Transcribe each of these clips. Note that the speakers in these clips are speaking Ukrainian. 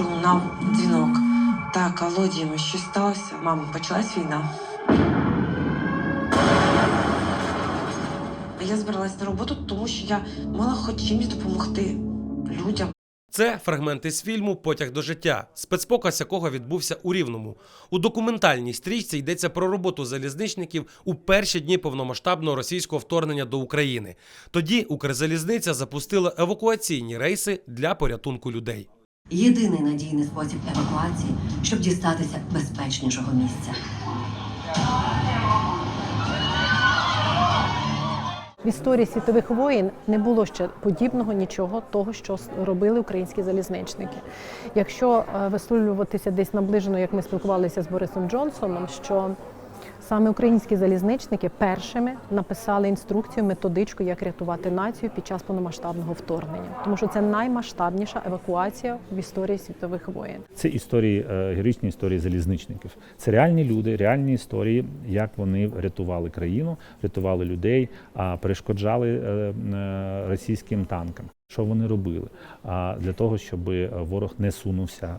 пролунав дзвінок. Так, алло, Діма, що сталося? Мама, почалась війна. Я збиралась на роботу, тому що я мала хоч чимось допомогти людям. Це фрагменти з фільму Потяг до життя, спецпоказ якого відбувся у Рівному. У документальній стрічці йдеться про роботу залізничників у перші дні повномасштабного російського вторгнення до України. Тоді Укрзалізниця запустила евакуаційні рейси для порятунку людей. Єдиний надійний спосіб евакуації, щоб дістатися безпечнішого місця. В історії світових воєн не було ще подібного нічого того, що робили українські залізничники. Якщо е, висловлюватися десь наближено, як ми спілкувалися з Борисом Джонсоном, що саме українські залізничники першими написали інструкцію, методичку, як рятувати націю під час повномасштабного вторгнення, тому що це наймасштабніша евакуація в історії світових воєн. Це історії, е, героїчні історії залізничників. Це реальні люди, реальні історії, як вони рятували країну, рятували людей, а перешкоджали е, е, російським танкам. Що вони робили? Для того, щоб ворог не сунувся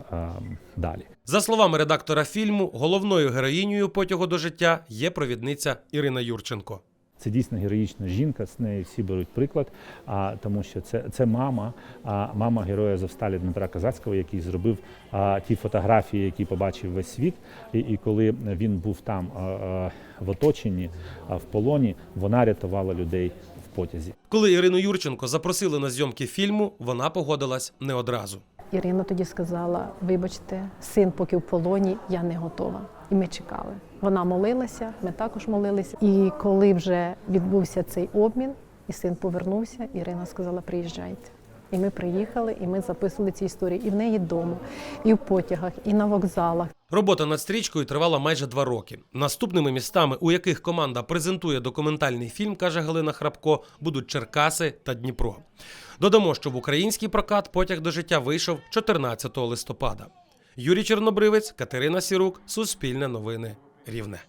далі. За словами редактора фільму, головною героїнею потягу до життя є провідниця Ірина Юрченко. Це дійсно героїчна жінка, з неї всі беруть приклад, а, тому що це, це мама, а, мама героя Завсталі Дмитра Казацького, який зробив а, ті фотографії, які побачив весь світ. І, і коли він був там а, а, в оточенні, а, в полоні, вона рятувала людей в потязі. Коли Ірину Юрченко запросили на зйомки фільму, вона погодилась не одразу. Ірина тоді сказала: вибачте, син поки в полоні, я не готова. І ми чекали. Вона молилася, ми також молилися. І коли вже відбувся цей обмін, і син повернувся, Ірина сказала: приїжджайте. І ми приїхали, і ми записували ці історії і в неї вдома, і в потягах, і на вокзалах. Робота над стрічкою тривала майже два роки. Наступними містами, у яких команда презентує документальний фільм, каже Галина Храпко, будуть Черкаси та Дніпро. Додамо, що в український прокат потяг до життя вийшов 14 листопада. Юрій Чорнобривець, Катерина Сірук, Суспільне новини, Рівне.